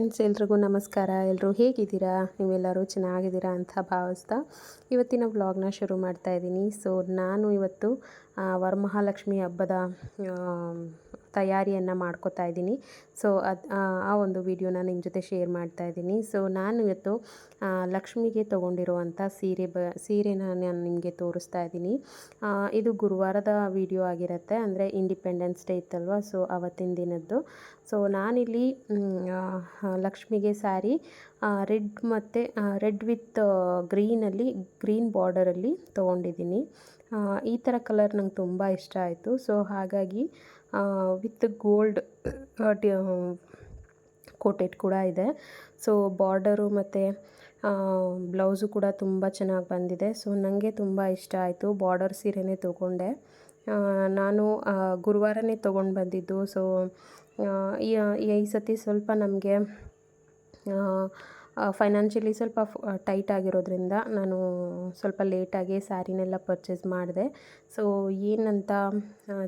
Friends ಎಲ್ರಿಗೂ ನಮಸ್ಕಾರ. ಎಲ್ಲರೂ ಹೇಗಿದ್ದೀರಾ? ನೀವೆಲ್ಲರೂ ಚೆನ್ನಾಗಿದ್ದೀರಾ ಅಂತ ಭಾವಿಸ್ತಾ ಇವತ್ತಿನ ವ್ಲಾಗ್ನ ಶುರು ಮಾಡ್ತಾ ಇದ್ದೀನಿ. ಸೊ ನಾನು ಇವತ್ತು ವರಮಹಾಲಕ್ಷ್ಮಿ ಹಬ್ಬದ ತಯಾರಿಯನ್ನು ಮಾಡ್ಕೋತಾ ಇದ್ದೀನಿ. ಸೊ ಅದು, ಆ ಒಂದು ವಿಡಿಯೋನ ನಿಮ್ಮ ಜೊತೆ ಶೇರ್ ಮಾಡ್ತಾ ಇದ್ದೀನಿ. ಸೊ ನಾನು ಇವತ್ತು ಲಕ್ಷ್ಮಿಗೆ ತೊಗೊಂಡಿರುವಂಥ ಸೀರೆ ಬ, ಸೀರೆನ ನಾನು ನಿಮಗೆ ತೋರಿಸ್ತಾ ಇದ್ದೀನಿ. ಇದು ಗುರುವಾರದ ವಿಡಿಯೋ ಆಗಿರುತ್ತೆ. ಅಂದರೆ ಇಂಡಿಪೆಂಡೆನ್ಸ್ ಡೇ ಇತ್ತಲ್ವ? ಸೊ ಅವತ್ತಿನ ದಿನದ್ದು. ಸೊ ನಾನಿಲ್ಲಿ ಲಕ್ಷ್ಮಿಗೆ ಸ್ಯಾರಿ ರೆಡ್ ಮತ್ತು ರೆಡ್ ವಿತ್ ಗ್ರೀನಲ್ಲಿ, ಗ್ರೀನ್ ಬಾರ್ಡರಲ್ಲಿ ತೊಗೊಂಡಿದ್ದೀನಿ. ಈ ಥರ ಕಲರ್ ನಂಗೆ ತುಂಬ ಇಷ್ಟ ಆಯಿತು. ಸೊ ಹಾಗಾಗಿ ವಿತ್ ಗೋಲ್ಡ್ ಕೋಟೆಡ್ ಕೂಡ ಇದೆ. ಸೊ ಬಾರ್ಡರು ಮತ್ತು ಬ್ಲೌಸು ಕೂಡ ತುಂಬ ಚೆನ್ನಾಗಿ ಬಂದಿದೆ. ಸೊ ನನಗೆ ತುಂಬ ಇಷ್ಟ ಆಯಿತು ಬಾರ್ಡರ್ ಸೀರೆನೇ ತೊಗೊಂಡೆ. ನಾನು ಗುರುವಾರನೇ ತೊಗೊಂಡು ಬಂದಿದ್ದು. ಸೊ ಈ ಈ ಸತಿ ಸ್ವಲ್ಪ ನಮಗೆ ಫೈನಾನ್ಷಿಯಲಿ ಸ್ವಲ್ಪ ಟೈಟ್ ಆಗಿರೋದ್ರಿಂದ ನಾನು ಸ್ವಲ್ಪ ಲೇಟಾಗಿ ಸ್ಯಾರಿನೆಲ್ಲ ಪರ್ಚೇಸ್ ಮಾಡಿದೆ. ಸೊ ಏನಂತ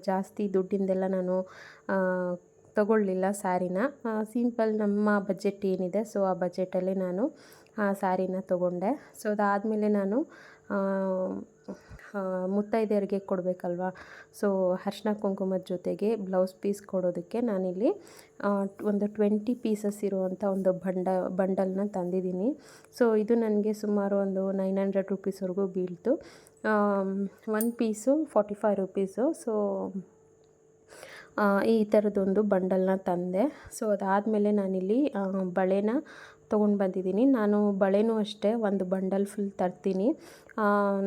ಜಾಸ್ತಿ ದುಡ್ಡಿಂದೆಲ್ಲ ನಾನು ತಗೊಳ್ಳಿಲ್ಲ ಸ್ಯಾರಿನ. ಸಿಂಪಲ್ ನಮ್ಮ ಬಜೆಟ್ ಏನಿದೆ ಸೊ ಆ ಬಜೆಟಲ್ಲೇ ನಾನು, ಆ, ಸ್ಯಾರಿನ ತಗೊಂಡೆ. ಸೊ ಅದಾದಮೇಲೆ ನಾನು ಮುತ್ತೈದೆಯರಿಗೆ ಕೊಡಬೇಕಲ್ವಾ? ಸೊ ಅರ್ಶಿನ ಕುಂಕುಮದ ಜೊತೆಗೆ ಬ್ಲೌಸ್ ಪೀಸ್ ಕೊಡೋದಕ್ಕೆ ನಾನಿಲ್ಲಿ ಒಂದು ಟ್ವೆಂಟಿ ಪೀಸಸ್ ಇರುವಂಥ ಒಂದು ಬಂಡ, ಬಂಡಲ್ನ ತಂದಿದ್ದೀನಿ. ಸೊ ಇದು ನನಗೆ ಸುಮಾರು ಒಂದು ನೈನ್ ಹಂಡ್ರೆಡ್ ರುಪೀಸ್ವರೆಗೂ ಬೀಳ್ತು. One piece forty five rupees so ಈ ಥರದೊಂದು ಬಂಡಲ್ನ ತಂದೆ. ಸೊ ಅದಾದಮೇಲೆ ನಾನಿಲ್ಲಿ ಬಳೆನ ತೊಗೊಂಡು ಬಂದಿದ್ದೀನಿ. ನಾನು ಬಳೆನೂ ಅಷ್ಟೇ, ಒಂದು ಬಂಡಲ್ ಫುಲ್ ತರ್ತೀನಿ.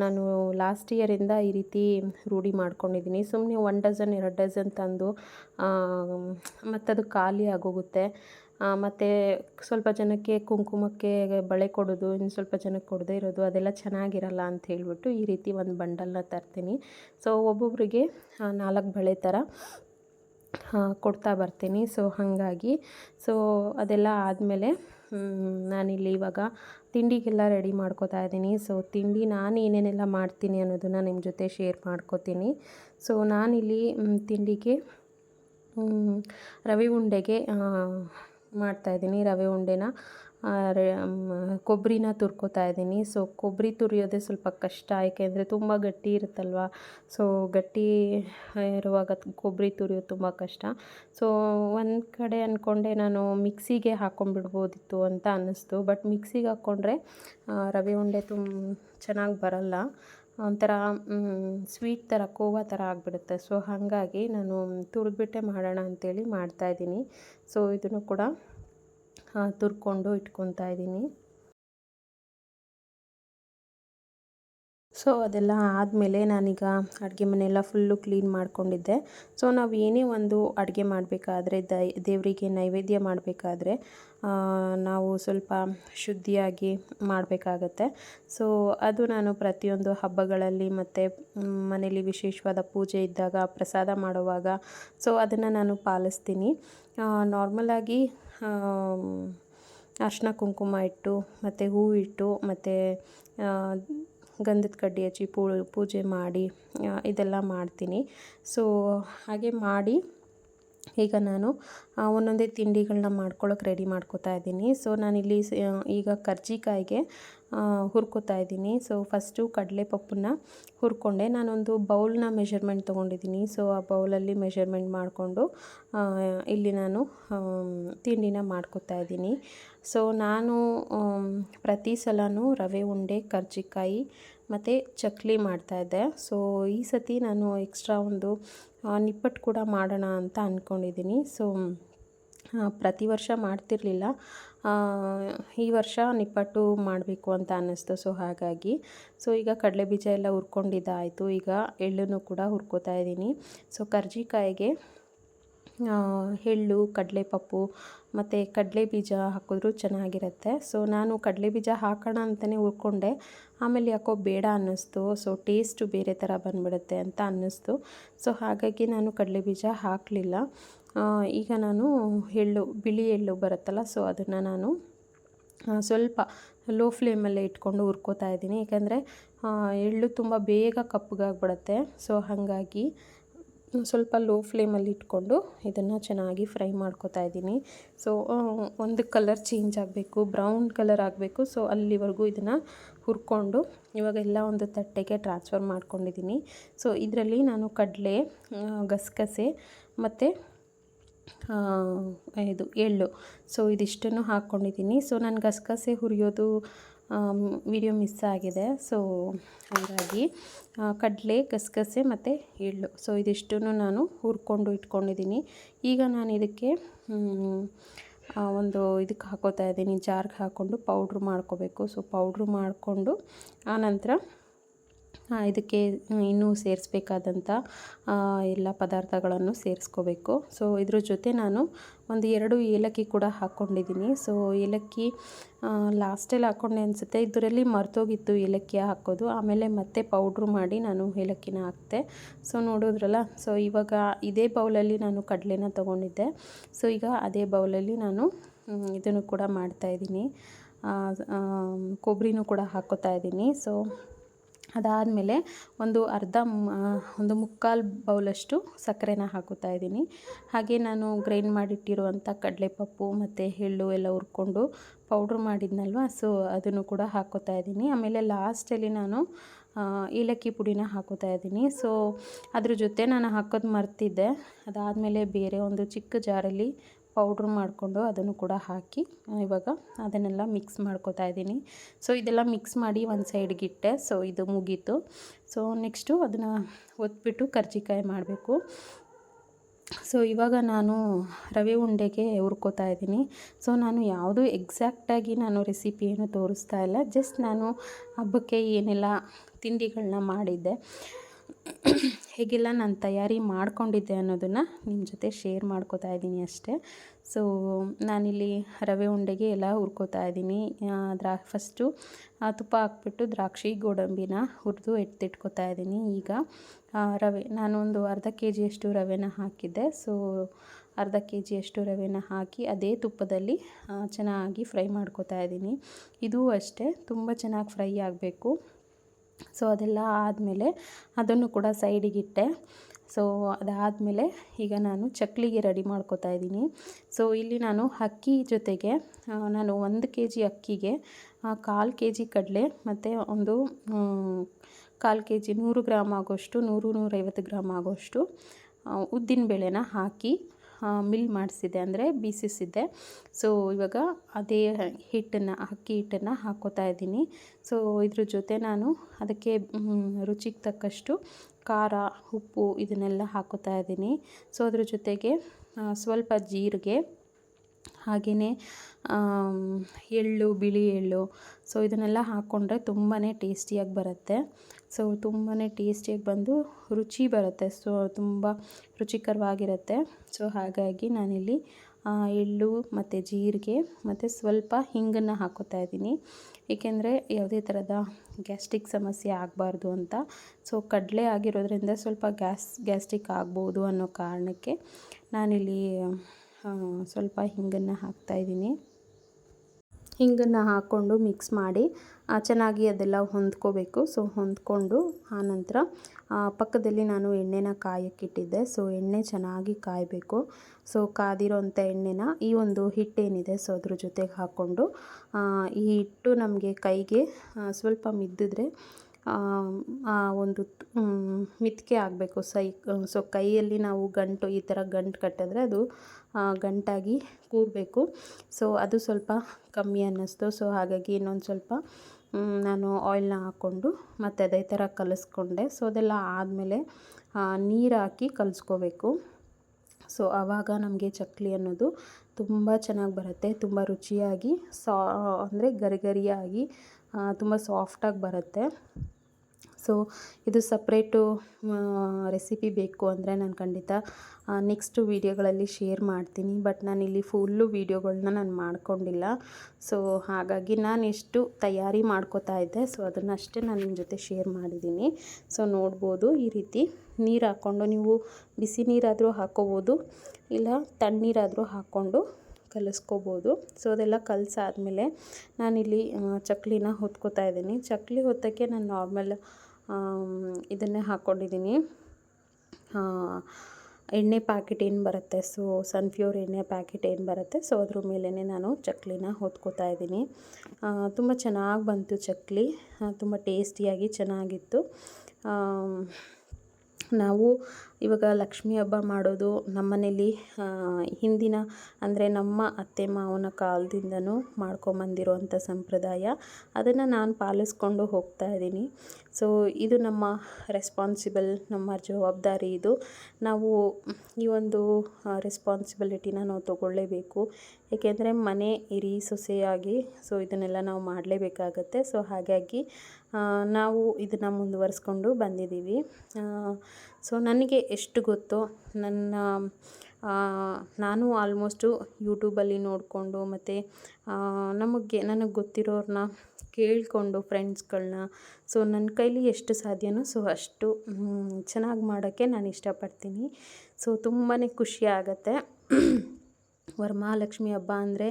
ನಾನು ಲಾಸ್ಟ್ ಇಯರಿಂದ ಈ ರೀತಿ ರೂಢಿ ಮಾಡ್ಕೊಂಡಿದ್ದೀನಿ. ಸುಮ್ಮನೆ ಒನ್ ಡಜನ್ ಎರಡು ಡಜನ್ ತಂದು ಮತ್ತದು ಖಾಲಿ ಆಗೋಗುತ್ತೆ. ಮತ್ತು ಸ್ವಲ್ಪ ಜನಕ್ಕೆ ಕುಂಕುಮಕ್ಕೆ ಬಳೆ ಕೊಡೋದು, ಇನ್ನು ಸ್ವಲ್ಪ ಜನಕ್ಕೆ ಕೊಡದೇ ಇರೋದು, ಅದೆಲ್ಲ ಚೆನ್ನಾಗಿರಲ್ಲ ಅಂತ ಹೇಳಿಬಿಟ್ಟು ಈ ರೀತಿ ಒಂದು ಬಂಡಲ್ನ ತರ್ತೀನಿ. ಸೊ ಒಬ್ಬೊಬ್ಬರಿಗೆ ನಾಲ್ಕು ಬಳೆ ಥರ ಕೊಡ್ತಾ ಬರ್ತೀನಿ. ಸೊ ಹಾಗಾಗಿ ಸೊ ಅದೆಲ್ಲ ಆದಮೇಲೆ ನಾನಿಲ್ಲಿ ಇವಾಗ ತಿಂಡಿಗೆಲ್ಲ ರೆಡಿ ಮಾಡ್ಕೋತಾ ಇದ್ದೀನಿ. ಸೊ ತಿಂಡಿ ನಾನು ಏನೇನೆಲ್ಲ ಮಾಡ್ತೀನಿ ಅನ್ನೋದನ್ನು ನಿಮ್ಮ ಜೊತೆ ಶೇರ್ ಮಾಡ್ಕೋತೀನಿ. ಸೊ ನಾನಿಲ್ಲಿ ತಿಂಡಿಗೆ ರವೆ ಉಂಡೆಗೆ ಮಾಡ್ತಾಯಿದ್ದೀನಿ ರವೆ ಉಂಡೆನ ಕೊಬ್ಬರಿನ ತುರ್ಕೋತಾ ಇದ್ದೀನಿ. ಸೊ ಕೊಬ್ಬರಿ ತುರಿಯೋದೇ ಸ್ವಲ್ಪ ಕಷ್ಟ. ಏಕೆಂದರೆ ತುಂಬ ಗಟ್ಟಿ ಇರುತ್ತಲ್ವ? ಸೊ ಗಟ್ಟಿ ಇರುವಾಗ ಕೊಬ್ಬರಿ ತುರಿಯೋದು ತುಂಬ ಕಷ್ಟ. ಸೊ ಒಂದು ಕಡೆ ಅಂದ್ಕೊಂಡೆ ನಾನು ಮಿಕ್ಸಿಗೆ ಹಾಕೊಂಡ್ಬಿಡ್ಬೋದಿತ್ತು ಅಂತ ಅನ್ನಿಸ್ತು. ಬಟ್ ಮಿಕ್ಸಿಗೆ ಹಾಕ್ಕೊಂಡ್ರೆ ರವೆ ಉಂಡೆ ತುಂಬ ಚೆನ್ನಾಗಿ ಬರಲ್ಲ. ಒಂಥರ ಸ್ವೀಟ್ ಥರ, ಕೋವಾ ಥರ ಆಗಿಬಿಡುತ್ತೆ. ಸೊ ಹಾಗಾಗಿ ನಾನು ತುರಿದ್ಬಿಟ್ಟೆ ಮಾಡೋಣ ಅಂಥೇಳಿ ಮಾಡ್ತಾಯಿದ್ದೀನಿ ಸೊ ಇದನ್ನು ಕೂಡ ತುರ್ಕೊಂಡು ಇಟ್ಕೊತಾ ಇದ್ದೀನಿ. ಸೊ ಅದೆಲ್ಲ ಆದಮೇಲೆ ನಾನೀಗ ಅಡುಗೆ ಮನೆಯೆಲ್ಲ ಫುಲ್ಲು ಕ್ಲೀನ್ ಮಾಡ್ಕೊಂಡಿದ್ದೆ. ಸೊ ನಾವು ಏನೇ ಒಂದು ಅಡುಗೆ ಮಾಡಬೇಕಾದ್ರೆ, ದೈ, ದೇವರಿಗೆ ನೈವೇದ್ಯ ಮಾಡಬೇಕಾದ್ರೆ ನಾವು ಸ್ವಲ್ಪ ಶುದ್ಧಿಯಾಗಿ ಮಾಡಬೇಕಾಗತ್ತೆ. ಸೊ ಅದು ನಾನು ಪ್ರತಿಯೊಂದು ಹಬ್ಬಗಳಲ್ಲಿ ಮತ್ತು ಮನೇಲಿ ವಿಶೇಷವಾದ ಪೂಜೆ ಇದ್ದಾಗ ಪ್ರಸಾದ ಮಾಡುವಾಗ ಸೊ ಅದನ್ನು ನಾನು ಪಾಲಿಸ್ತೀನಿ. ನಾರ್ಮಲಾಗಿ ಅರ್ಶಿನ ಕುಂಕುಮ ಇಟ್ಟು, ಮತ್ತು ಹೂ ಇಟ್ಟು, ಮತ್ತು ಗಂಧದ ಕಡ್ಡಿ ಹಚ್ಚಿ ಪೂಜೆ ಮಾಡಿ ಇದೆಲ್ಲ ಮಾಡ್ತೀನಿ. ಸೊ ಹಾಗೆ ಮಾಡಿ ಈಗ ನಾನು ಒಂದೊಂದೇ ತಿಂಡಿಗಳನ್ನ ಮಾಡ್ಕೊಳ್ಳೋಕೆ ರೆಡಿ ಮಾಡ್ಕೋತಾ ಇದ್ದೀನಿ. ಸೊ ನಾನಿಲ್ಲಿ ಈಗ ಕರ್ಜಿಕಾಯಿಗೆ ಹುರ್ಕೊತಾ ಇದ್ದೀನಿ. ಸೊ ಫಸ್ಟು ಕಡಲೆಪಪ್ಪನ್ನ ಹುರ್ಕೊಂಡೆ. ನಾನೊಂದು ಬೌಲ್ನ ಮೆಷರ್ಮೆಂಟ್ ತೊಗೊಂಡಿದ್ದೀನಿ. ಸೊ ಆ ಬೌಲಲ್ಲಿ ಮೆಷರ್ಮೆಂಟ್ ಮಾಡಿಕೊಂಡು ಇಲ್ಲಿ ನಾನು ತಿಂಡಿನ ಮಾಡ್ಕೋತಾ ಇದ್ದೀನಿ. ಸೊ ನಾನು ಪ್ರತಿ ಸಲನೂ ರವೆ, ಉಂಡೆ, ಕರ್ಜಿಕಾಯಿ ಮತ್ತು ಚಕ್ಲಿ ಮಾಡ್ತಾಯಿದ್ದೆ ಸೊ ಈ ಸತಿ ನಾನು ಎಕ್ಸ್ಟ್ರಾ ಒಂದು ನಿಪ್ಪಟ್ಟು ಕೂಡ ಮಾಡೋಣ ಅಂತ ಅಂದ್ಕೊಂಡಿದ್ದೀನಿ ಸೊ ಪ್ರತಿ ವರ್ಷ ಮಾಡ್ತಿರಲಿಲ್ಲ. ಈ ವರ್ಷ ನಿಪ್ಪಟ್ಟು ಮಾಡಬೇಕು ಅಂತ ಅನ್ನಿಸ್ತು. ಸೊ ಹಾಗಾಗಿ ಸೊ ಈಗ ಕಡಲೆ ಬೀಜ ಎಲ್ಲ ಹುರ್ಕೊಂಡಿದ್ದಾಯಿತು. ಈಗ ಎಳ್ಳನ್ನು ಕೂಡ ಹುರ್ಕೋತಾ ಇದ್ದೀನಿ. ಸೊ ಕರ್ಜಿಕಾಯಿಗೆ ಎಳ್ಳು, ಕಡಲೆಪಪ್ಪು ಮತ್ತು ಕಡಲೆ ಬೀಜ ಹಾಕಿದ್ರು ಚೆನ್ನಾಗಿರುತ್ತೆ. ಸೊ ನಾನು ಕಡಲೆ ಬೀಜ ಹಾಕೋಣ ಅಂತಲೇ ಹುರ್ಕೊಂಡೆ ಆಮೇಲೆ ಯಾಕೋ ಬೇಡ ಅನ್ನಿಸ್ತು. ಸೊ ಟೇಸ್ಟು ಬೇರೆ ಥರ ಬಂದ್ಬಿಡುತ್ತೆ ಅಂತ ಅನ್ನಿಸ್ತು. ಸೊ ಹಾಗಾಗಿ ನಾನು ಕಡಲೆ ಬೀಜ ಹಾಕಲಿಲ್ಲ ಈಗ ನಾನು ಎಳ್ಳು, ಬಿಳಿ ಎಳ್ಳು ಬರುತ್ತಲ್ಲ ಸೊ ಅದನ್ನು ನಾನು ಸ್ವಲ್ಪ ಲೋ ಫ್ಲೇಮಲ್ಲೇ ಇಟ್ಕೊಂಡು ಹುರ್ಕೋತಾ ಇದ್ದೀನಿ. ಯಾಕಂದರೆ ಎಳ್ಳು ತುಂಬ ಬೇಗ ಕಪ್ಪಗಾಗ್ಬಿಡುತ್ತೆ. ಸೊ ಹಾಗಾಗಿ ಸ್ವಲ್ಪ ಲೋ ಫ್ಲೇಮಲ್ಲಿ ಇಟ್ಕೊಂಡು ಇದನ್ನು ಚೆನ್ನಾಗಿ ಫ್ರೈ ಮಾಡ್ಕೊತಾ ಇದ್ದೀನಿ. ಸೊ ಒಂದು ಕಲರ್ ಚೇಂಜ್ ಆಗಬೇಕು ಬ್ರೌನ್ ಕಲರ್ ಆಗಬೇಕು. ಸೊ ಅಲ್ಲಿವರೆಗೂ ಇದನ್ನು ಹುರ್ಕೊಂಡು ಇವಾಗ ಎಲ್ಲ ಒಂದು ತಟ್ಟೆಗೆ ಟ್ರಾನ್ಸ್ಫರ್ ಮಾಡ್ಕೊಂಡಿದ್ದೀನಿ. ಸೊ ಇದರಲ್ಲಿ ನಾನು ಕಡಲೆ ಗಸಗಸೆ ಮತ್ತು ಇದು ಎಳ್ಳು. ಸೊ ಇದಿಷ್ಟನ್ನು ಹಾಕ್ಕೊಂಡಿದ್ದೀನಿ ಸೊ ನಾನು ಗಸಗಸೆ ಹುರಿಯೋದು ವಿಡಿಯೋ ಮಿಸ್ ಆಗಿದೆ. ಸೊ ಹಾಗಾಗಿ ಕಡಲೆ, ಗಸಗಸೆ ಮತ್ತು ಎಳ್ಳು. ಸೊ ಇದಿಷ್ಟು ನಾನು ಹುರ್ಕೊಂಡು ಇಟ್ಕೊಂಡಿದ್ದೀನಿ. ಈಗ ನಾನು ಇದಕ್ಕೆ ಒಂದು ಇದಕ್ಕೆ ಹಾಕೋತಾ ಇದ್ದೀನಿ. ಜಾರ್ಗೆ ಹಾಕ್ಕೊಂಡು ಪೌಡ್ರ್ ಮಾಡ್ಕೋಬೇಕು. ಸೊ ಪೌಡ್ರು ಮಾಡಿಕೊಂಡು ಆನಂತರ ಇದಕ್ಕೆ ಇನ್ನೂ ಸೇರಿಸ್ಬೇಕಾದಂಥ ಎಲ್ಲ ಪದಾರ್ಥಗಳನ್ನು ಸೇರಿಸ್ಕೋಬೇಕು. ಸೊ ಇದ್ರ ಜೊತೆ ನಾನು ಒಂದು ಎರಡು ಏಲಕ್ಕಿ ಕೂಡ ಹಾಕ್ಕೊಂಡಿದ್ದೀನಿ ಸೊ ಏಲಕ್ಕಿ ಲಾಸ್ಟಲ್ಲಿ ಹಾಕ್ಕೊಂಡೆ ಅನಿಸುತ್ತೆ. ಇದರಲ್ಲಿ ಮರ್ತೋಗಿತ್ತು ಏಲಕ್ಕಿ ಹಾಕೋದು. ಆಮೇಲೆ ಮತ್ತೆ ಪೌಡ್ರು ಮಾಡಿ ನಾನು ಏಲಕ್ಕಿನ ಹಾಕ್ತೆ. ಸೊ ನೋಡಿದ್ರಲ್ಲ? ಸೊ ಇವಾಗ ಇದೇ ಬೌಲಲ್ಲಿ ನಾನು ಕಡಲೆನ ತೊಗೊಂಡಿದ್ದೆ. ಸೊ ಈಗ ಅದೇ ಬೌಲಲ್ಲಿ ನಾನು ಇದನ್ನು ಕೂಡ ಮಾಡ್ತಾಯಿದ್ದೀನಿ ಕೊಬ್ಬರಿನೂ ಕೂಡ ಹಾಕೋತಾ ಇದ್ದೀನಿ. ಸೊ ಅದಾದಮೇಲೆ ಒಂದು ಅರ್ಧ ಒಂದು ಮುಕ್ಕಾಲು ಬೌಲಷ್ಟು ಸಕ್ಕರೆನ ಹಾಕುತ್ತಾ ಇದ್ದೀನಿ. ಹಾಗೆ ನಾನು ಗ್ರೈಂಡ್ ಮಾಡಿಟ್ಟಿರುವಂಥ ಕಡಲೆಪಪ್ಪು ಮತ್ತು ಎಳ್ಳು ಎಲ್ಲ ಹುರ್ಕೊಂಡು ಪೌಡ್ರ್ ಮಾಡಿದ್ನಲ್ವ, ಸೊ ಅದನ್ನು ಕೂಡ ಹಾಕೋತಾ ಇದ್ದೀನಿ. ಆಮೇಲೆ ಲಾಸ್ಟಲ್ಲಿ ನಾನು ಏಲಕ್ಕಿ ಪುಡಿನ ಹಾಕೋತಾ ಇದ್ದೀನಿ. ಸೊ ಅದ್ರ ಜೊತೆ ನಾನು ಹಾಕೋದು ಮರ್ತಿದ್ದೆ. ಅದಾದಮೇಲೆ ಬೇರೆ ಒಂದು ಚಿಕ್ಕ ಜಾರಲ್ಲಿ ಪೌಡ್ರ್ ಮಾಡಿಕೊಂಡು ಅದನ್ನು ಕೂಡ ಹಾಕಿ ಇವಾಗ ಅದನ್ನೆಲ್ಲ ಮಿಕ್ಸ್ ಮಾಡ್ಕೋತಾ ಇದ್ದೀನಿ. ಸೊ ಇದೆಲ್ಲ ಮಿಕ್ಸ್ ಮಾಡಿ ಒಂದು ಸೈಡ್ಗೆ ಇಟ್ಟೆ. ಸೊ ಇದು ಮುಗೀತು. ಸೊ ನೆಕ್ಸ್ಟು ಅದನ್ನು ಒತ್ಬಿಟ್ಟು ಕರ್ಜಿಕಾಯಿ ಮಾಡಬೇಕು. ಸೊ ಇವಾಗ ನಾನು ರವೆ ಉಂಡೆಗೆ ಹುರ್ಕೋತಾ ಇದ್ದೀನಿ. ಸೊ ನಾನು ಯಾವುದು ಎಕ್ಸಾಕ್ಟಾಗಿ ನಾನು ರೆಸಿಪಿ ಏನು ತೋರಿಸ್ತಾ ಇಲ್ಲ. ಜಸ್ಟ್ ನಾನು ಹಬ್ಬಕ್ಕೆ ಏನೆಲ್ಲ ತಿಂಡಿಗಳನ್ನ ಮಾಡಿದ್ದೆ. ಹೇಗೆಲ್ಲ, ನಾನು ತಯಾರಿ ಮಾಡ್ಕೊಂಡಿದ್ದೆ ಅನ್ನೋದನ್ನು ನಿಮ್ಮ ಜೊತೆ ಶೇರ್ ಮಾಡ್ಕೋತಾ ಇದ್ದೀನಿ ಅಷ್ಟೇ. ಸೊ ನಾನಿಲ್ಲಿ ರವೆ ಉಂಡೆಗೆ ಎಲ್ಲ ಹುರ್ಕೋತಾ ಇದ್ದೀನಿ. ದ್ರಾ ಫಸ್ಟು ತುಪ್ಪ ಹಾಕ್ಬಿಟ್ಟು ದ್ರಾಕ್ಷಿ, ಗೋಡಂಬಿನ ಹುರಿದು ಎತ್ತಿಟ್ಕೋತಾ ಇದ್ದೀನಿ. ಈಗ ರವೆ, ನಾನೊಂದು ಅರ್ಧ ಕೆ ಜಿಯಷ್ಟು ರವೆನ ಹಾಕಿದ್ದೆ. ಸೊ ಅರ್ಧ ಕೆ ಜಿಯಷ್ಟು ರವೆನ ಹಾಕಿ ಅದೇ ತುಪ್ಪದಲ್ಲಿ ಚೆನ್ನಾಗಿ ಫ್ರೈ ಮಾಡ್ಕೋತಾ ಇದ್ದೀನಿ. ಇದೂ ಅಷ್ಟೇ, ತುಂಬ ಚೆನ್ನಾಗಿ ಫ್ರೈ ಆಗಬೇಕು. ಸೊ ಅದೆಲ್ಲ ಆದಮೇಲೆ ಅದನ್ನು ಕೂಡ ಸೈಡಿಗಿಟ್ಟೆ ಸೊ ಅದಾದಮೇಲೆ ಈಗ ನಾನು ಚಕ್ಕಲಿಗೆ ರೆಡಿ ಮಾಡ್ಕೋತಾ ಇದ್ದೀನಿ. ಸೊ ಇಲ್ಲಿ ನಾನು ಅಕ್ಕಿ ಜೊತೆಗೆ ನಾನು ಒಂದು ಕೆ ಜಿ ಅಕ್ಕಿಗೆ ಕಾಲು ಕೆ ಜಿ ಕಡಲೆ ಮತ್ತು ಒಂದು ಕಾಲು ಕೆ ಜಿ ನೂರು ಗ್ರಾಮ್ ಆಗೋಷ್ಟು, ನೂರು ನೂರೈವತ್ತು ಗ್ರಾಮ್ ಆಗೋಷ್ಟು ಉದ್ದಿನ ಬೇಳೆನ ಹಾಕಿ ಮಿಲ್ ಮಾಡಿಸಿದೆ ಅಂದರೆ ಬೀಸಿಸಿದ್ದೆ ಸೊ ಇವಾಗ ಅದೇ ಹಿಟ್ಟನ್ನು, ಅಕ್ಕಿ ಹಿಟ್ಟನ್ನು ಹಾಕೋತಾ ಇದ್ದೀನಿ. ಸೊ ಇದ್ರ ಜೊತೆ ನಾನು ಅದಕ್ಕೆ ರುಚಿಗೆ ತಕ್ಕಷ್ಟು ಖಾರ, ಉಪ್ಪು ಇದನ್ನೆಲ್ಲ ಹಾಕೋತಾ ಇದ್ದೀನಿ. ಸೊ ಅದ್ರ ಜೊತೆಗೆ ಸ್ವಲ್ಪ ಜೀರಿಗೆ ಹಾಗೆಯೇ ಎಳ್ಳು, ಬಿಳಿ ಎಳ್ಳು. ಸೊ ಇದನ್ನೆಲ್ಲ ಹಾಕ್ಕೊಂಡ್ರೆ ತುಂಬಾ ಟೇಸ್ಟಿಯಾಗಿ ಬರುತ್ತೆ. ಸೊ ತುಂಬಾ ಟೇಸ್ಟಿಯಾಗಿ ಬಂದು ರುಚಿ ಬರುತ್ತೆ. ಸೊ ತುಂಬ ರುಚಿಕರವಾಗಿರುತ್ತೆ. ಸೊ ಹಾಗಾಗಿ ನಾನಿಲ್ಲಿ ಎಳ್ಳು ಮತ್ತು ಜೀರಿಗೆ ಮತ್ತು ಸ್ವಲ್ಪ ಹಿಂಗನ್ನು ಹಾಕೋತಾ ಇದ್ದೀನಿ. ಏಕೆಂದರೆ ಯಾವುದೇ ಥರದ ಗ್ಯಾಸ್ಟ್ರಿಕ್ ಸಮಸ್ಯೆ ಆಗಬಾರ್ದು ಅಂತ. ಸೊ ಕಡಲೆ ಆಗಿರೋದ್ರಿಂದ ಸ್ವಲ್ಪ ಗ್ಯಾಸ್, ಗ್ಯಾಸ್ಟ್ರಿಕ್ ಆಗ್ಬೋದು ಅನ್ನೋ ಕಾರಣಕ್ಕೆ ನಾನಿಲ್ಲಿ ಸ್ವಲ್ಪ ಹಿಂಗನ್ನು ಹಾಕ್ತಾಯಿದ್ದೀನಿ ಹಿಂಗನ್ನು ಹಾಕ್ಕೊಂಡು ಮಿಕ್ಸ್ ಮಾಡಿ ಚೆನ್ನಾಗಿ ಅದೆಲ್ಲ ಹೊಂದ್ಕೋಬೇಕು. ಸೊ, ಹೊಂದ್ಕೊಂಡು ಆನಂತರ ಪಕ್ಕದಲ್ಲಿ ನಾನು ಎಣ್ಣೆನ ಕಾಯಕ್ಕಿಟ್ಟಿದ್ದೆ. ಸೊ, ಎಣ್ಣೆ ಚೆನ್ನಾಗಿ ಕಾಯಬೇಕು. ಸೊ, ಕಾದಿರೋಂಥ ಎಣ್ಣೆನ ಈ ಒಂದು ಹಿಟ್ಟೇನಿದೆ ಸೊ, ಅದ್ರ ಜೊತೆಗೆ ಹಾಕ್ಕೊಂಡು ಈ ಹಿಟ್ಟು ನಮಗೆ ಕೈಗೆ ಸ್ವಲ್ಪ ಮಿದ್ದಿದ್ರೆ ಒಂದು ಮಿತ್ಕೆ ಆಗಬೇಕು. ಸೈ, ಸೊ, ಕೈಯಲ್ಲಿ ನಾವು ಗಂಟು, ಈ ಥರ ಗಂಟು ಕಟ್ಟಿದ್ರೆ ಅದು ಗಂಟಾಗಿ ಕೂರಬೇಕು. ಸೊ ಅದು ಸ್ವಲ್ಪ ಕಮ್ಮಿ ಅನ್ನಿಸ್ತು. ಸೊ ಹಾಗಾಗಿ ಇನ್ನೊಂದು ಸ್ವಲ್ಪ ನಾನು ಆಯಿಲ್ನ ಹಾಕ್ಕೊಂಡು ಮತ್ತು ಅದೇ ಥರ ಕಲಿಸ್ಕೊಂಡೆ. ಸೊ ಅದೆಲ್ಲ ಆದಮೇಲೆ ನೀರು ಹಾಕಿ ಕಲಿಸ್ಕೋಬೇಕು. ಸೊ ಆವಾಗ ನಮಗೆ ಚಕ್ಲಿ ಅನ್ನೋದು ತುಂಬ ಚೆನ್ನಾಗಿ ಬರುತ್ತೆ. ತುಂಬ ರುಚಿಯಾಗಿ, ಸಾ, ಅಂದರೆ ಗರಿಗರಿಯಾಗಿ ತುಂಬ ಸಾಫ್ಟಾಗಿ ಬರುತ್ತೆ. ಸೊ ಇದು ಸಪ್ರೇಟು ರೆಸಿಪಿ ಬೇಕು ಅಂದರೆ ನಾನು ಖಂಡಿತ ನೆಕ್ಸ್ಟು ವೀಡಿಯೋಗಳಲ್ಲಿ ಶೇರ್ ಮಾಡ್ತೀನಿ. ಬಟ್ ನಾನು ಇಲ್ಲಿ ಫುಲ್ಲು ವೀಡಿಯೋಗಳನ್ನ ನಾನು ಮಾಡ್ಕೊಂಡಿಲ್ಲ. ಸೊ ಹಾಗಾಗಿ ನಾನು ಎಷ್ಟು ತಯಾರಿ ಮಾಡ್ಕೋತಾ ಇದ್ದೆ ಸೊ ಅದನ್ನಷ್ಟೇ ನಾನು ನಿಮ್ಮ ಜೊತೆ ಶೇರ್ ಮಾಡಿದ್ದೀನಿ. ಸೊ ನೋಡ್ಬೋದು ಈ ರೀತಿ. ನೀರು ಹಾಕ್ಕೊಂಡು ನೀವು ಬಿಸಿ ನೀರಾದರೂ ಹಾಕ್ಕೋಬೋದು ಇಲ್ಲ ತಣ್ಣೀರಾದರೂ ಹಾಕ್ಕೊಂಡು ಕಲಿಸ್ಕೋಬೋದು. ಸೊ ಅದೆಲ್ಲ ಕಲಸಾದ್ಮೇಲೆ ನಾನಿಲ್ಲಿ ಚಕ್ಲಿನ ಹೊತ್ಕೋತಾ ಇದ್ದೀನಿ. ಚಕ್ಲಿ ಹೊತ್ತಕ್ಕೆ ನಾನು ನಾರ್ಮಲ್ ಇದನ್ನೇ ಹಾಕ್ಕೊಂಡಿದ್ದೀನಿ. ಎಣ್ಣೆ ಪ್ಯಾಕೆಟ್ ಏನು ಬರುತ್ತೆ? ಸೊ ಸನ್ಫ್ಯೂರ್ ಎಣ್ಣೆ ಪ್ಯಾಕೆಟ್ ಏನು ಬರುತ್ತೆ? ಸೊ ಅದ್ರ ಮೇಲೇ ನಾನು ಚಕ್ಲಿನ ಹೊತ್ಕೋತಾ ಇದ್ದೀನಿ. ತುಂಬ ಚೆನ್ನಾಗಿ ಬಂತು ಚಕ್ಲಿ. ತುಂಬ ಟೇಸ್ಟಿಯಾಗಿ ಚೆನ್ನಾಗಿತ್ತು. ನಾವು ಇವಾಗ ಲಕ್ಷ್ಮಿ ಹಬ್ಬ ಮಾಡೋದು ನಮ್ಮ ಮನೇಲಿ ಹಿಂದಿನ ಅಂದರೆ ನಮ್ಮ ಅತ್ತೆ ಮಾವನ ಕಾಲದಿಂದನೂ ಮಾಡ್ಕೊಂಬಂದಿರುವಂಥ ಸಂಪ್ರದಾಯ. ಅದನ್ನು ನಾನು ಪಾಲಿಸ್ಕೊಂಡು ಹೋಗ್ತಾ ಇದ್ದೀನಿ. ಸೊ ಇದು ನಮ್ಮ ರೆಸ್ಪಾನ್ಸಿಬಲ್ ನಮ್ಮ ಜವಾಬ್ದಾರಿ ಇದು. ನಾವು ಈ ಒಂದು ರೆಸ್ಪಾನ್ಸಿಬಿಲಿಟಿನ ನಾವು ತಗೊಳ್ಳೇಬೇಕು. ಏಕೆಂದರೆ ಮನೆ ಇರಿ ಸೊಸೆಯಾಗಿ ಸೊ ಇದನ್ನೆಲ್ಲ ನಾವು ಮಾಡಲೇಬೇಕಾಗತ್ತೆ. ಸೊ ಹಾಗಾಗಿ ನಾವು ಇದನ್ನು ಮುಂದುವರಿಸ್ಕೊಂಡು ಬಂದಿದ್ದೀವಿ. ಸೊ ನನಗೆ ಎಷ್ಟು ಗೊತ್ತೋ ನನ್ನ ನಾನು ಆಲ್ಮೋಸ್ಟು ಯೂಟ್ಯೂಬಲ್ಲಿ ನೋಡಿಕೊಂಡು ಮತ್ತು ನಮಗೆ, ನನಗೆ ಗೊತ್ತಿರೋರನ್ನ ಕೇಳಿಕೊಂಡು ಫ್ರೆಂಡ್ಸ್ಗಳನ್ನ ಸೊ ನನ್ನ ಕೈಲಿ ಎಷ್ಟು ಸಾಧ್ಯನೋ, ಸೊ ಅಷ್ಟು ಚೆನ್ನಾಗಿ ಮಾಡೋಕ್ಕೆ ನಾನು ಇಷ್ಟಪಡ್ತೀನಿ. ಸೊ ತುಂಬಾ ಖುಷಿ ಆಗುತ್ತೆ. ವರಮಹಾಲಕ್ಷ್ಮಿ ಹಬ್ಬ ಅಂದರೆ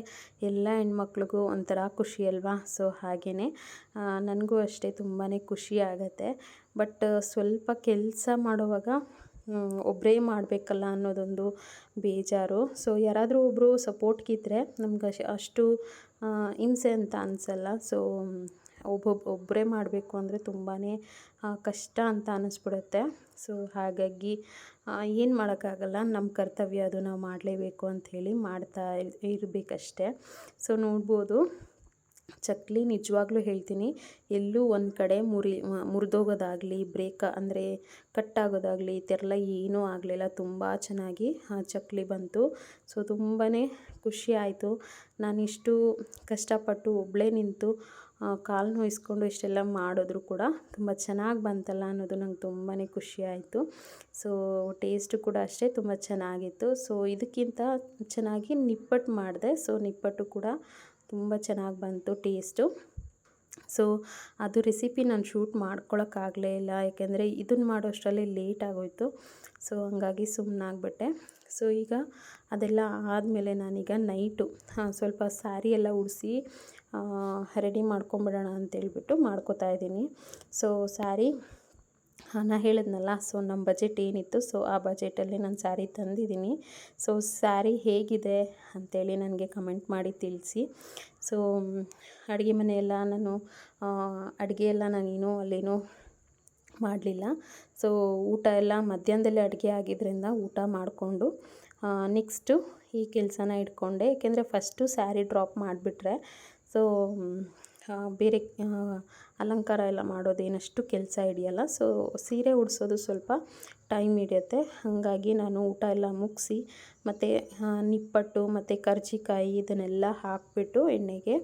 ಎಲ್ಲ ಹೆಣ್ಮಕ್ಳಿಗೂ ಒಂಥರ ಖುಷಿ ಅಲ್ವಾ? ಸೊ ಹಾಗೆಯೇ ನನಗೂ ಅಷ್ಟೇ ತುಂಬಾ ಖುಷಿ ಆಗುತ್ತೆ. ಬಟ್ ಸ್ವಲ್ಪ ಕೆಲಸ ಮಾಡುವಾಗ ಒಬ್ಬರೇ ಮಾಡಬೇಕಲ್ಲ ಅನ್ನೋದೊಂದು ಬೇಜಾರು. ಸೊ ಯಾರಾದರೂ ಒಬ್ಬರು ಸಪೋರ್ಟ್ಗಿದ್ದರೆ ನಮ್ಗೆ ಅಷ್ಟು ಹಿಂಸೆ ಅಂತ ಅನಿಸಲ್ಲ. ಸೊ ಒಬ್ಬೊಬ್ಬ ಒಬ್ಬರೇ ಮಾಡಬೇಕು ಅಂದರೆ ತುಂಬಾ ಕಷ್ಟ ಅಂತ ಅನ್ನಿಸ್ಬಿಡುತ್ತೆ ಸೊ, ಹಾಗಾಗಿ ಏನು ಮಾಡೋಕ್ಕಾಗಲ್ಲ. ನಮ್ಮ ಕರ್ತವ್ಯ ಅದು. ನಾವು ಮಾಡಲೇಬೇಕು ಅಂಥೇಳಿ ಮಾಡ್ತಾ ಇರಬೇಕಷ್ಟೆ. ಸೊ, ನೋಡ್ಬೋದು. ಚಕ್ಲಿ ನಿಜವಾಗ್ಲೂ ಹೇಳ್ತೀನಿ. ಎಲ್ಲೂ ಒಂದು ಕಡೆ ಮುರಿ ಮುರಿದೋಗೋದಾಗಲಿ, ಬ್ರೇಕ್ ಅಂದರೆ ಕಟ್ಟಾಗೋದಾಗಲಿ, ಈ ಥರ ಏನೂ ಆಗಲಿಲ್ಲ. ತುಂಬ ಚೆನ್ನಾಗಿ ಚಕ್ಲಿ ಬಂತು. ಸೊ ತುಂಬಾ ಖುಷಿ ಆಯಿತು. ನಾನಿಷ್ಟು ಕಷ್ಟಪಟ್ಟು ಒಬ್ಬಳೇ ನಿಂತು ಕಾಲು ನೋಯಿಸ್ಕೊಂಡು ಇಷ್ಟೆಲ್ಲ ಮಾಡಿದ್ರು ಕೂಡ ತುಂಬ ಚೆನ್ನಾಗಿ ಬಂತಲ್ಲ ಅನ್ನೋದು ನಂಗೆ ತುಂಬಾ ಖುಷಿ ಆಯಿತು. ಸೊ ಟೇಸ್ಟು ಕೂಡ ಅಷ್ಟೇ ತುಂಬ ಚೆನ್ನಾಗಿತ್ತು. ಸೊ ಇದಕ್ಕಿಂತ ಚೆನ್ನಾಗಿ ನಿಪ್ಪಟ್ಟು ಮಾಡಿದೆ. ಸೊ ನಿಪ್ಪಟ್ಟು ಕೂಡ ತುಂಬ ಚೆನ್ನಾಗಿ ಬಂತು ಟೇಸ್ಟು ಸೊ ಅದು ರೆಸಿಪಿ ನಾನು ಶೂಟ್ ಮಾಡ್ಕೊಳಕ್ಕಾಗಲೇ ಇಲ್ಲ. ಯಾಕೆಂದರೆ ಇದನ್ನು ಮಾಡೋ ಅಷ್ಟರಲ್ಲಿ ಲೇಟ್ ಆಗೋಯಿತು. ಸೊ ಹಂಗಾಗಿ ಸುಮ್ಮನಾಗ್ಬಿಟ್ಟೆ ಸೊ ಈಗ ಅದೆಲ್ಲ ಆದಮೇಲೆ ನಾನೀಗ ನೈಟು ಸ್ವಲ್ಪ ಸ್ಯಾರಿ ಎಲ್ಲ ಉಡಿಸಿ ರೆಡಿ ಮಾಡ್ಕೊಂಬಿಡೋಣ ಅಂತೇಳ್ಬಿಟ್ಟು ಮಾಡ್ಕೋತಾ ಇದ್ದೀನಿ. ಸೊ ಸ್ಯಾರಿ ನಾನು ಹೇಳಿದ್ನಲ್ಲ ಸೊ ನಮ್ಮ ಬಜೆಟ್ ಏನಿತ್ತು ಸೊ ಆ ಬಜೆಟಲ್ಲಿ ನಾನು ಸ್ಯಾರಿ ತಂದಿದ್ದೀನಿ. ಸೊ ಸ್ಯಾರಿ ಹೇಗಿದೆ ಅಂತೇಳಿ ನನಗೆ ಕಮೆಂಟ್ ಮಾಡಿ ತಿಳಿಸಿ. ಸೊ ಅಡುಗೆ ಮನೆಯೆಲ್ಲ ನಾನು ಅಡುಗೆ ಎಲ್ಲ ನಾನೇನು ಅಲ್ಲೇನು ಮಾಡಲಿಲ್ಲ. ಸೊ ಊಟ ಎಲ್ಲ ಮಧ್ಯಾಹ್ನದಲ್ಲಿ ಅಡುಗೆ ಆಗಿದ್ದರಿಂದ ಊಟ ಮಾಡಿಕೊಂಡು ನೆಕ್ಸ್ಟು ಈ ಕೆಲಸನ ಇಟ್ಕೊಂಡೆ. ಏಕೆಂದರೆ ಫಸ್ಟು ಸ್ಯಾರಿ ಡ್ರಾಪ್ ಮಾಡಿಬಿಟ್ರೆ ಸೊ ಬೇರೆ ಅಲಂಕಾರ ಎಲ್ಲ ಮಾಡೋದೇನಷ್ಟು ಕೆಲಸ ಹಿಡಿಯಲ್ಲ. ಸೊ ಸೀರೆ ಉಡಿಸೋದು ಸ್ವಲ್ಪ ಟೈಮ್ ಹಿಡಿಯುತ್ತೆ. ಹಾಗಾಗಿ ನಾನು ಊಟ ಎಲ್ಲ ಮುಗಿಸಿ, ಮತ್ತು ನಿಪ್ಪಟ್ಟು, ಮತ್ತು ಕರ್ಜಿಕಾಯಿ ಇದನ್ನೆಲ್ಲ ಹಾಕಿಬಿಟ್ಟು ಎಣ್ಣೆಗೆ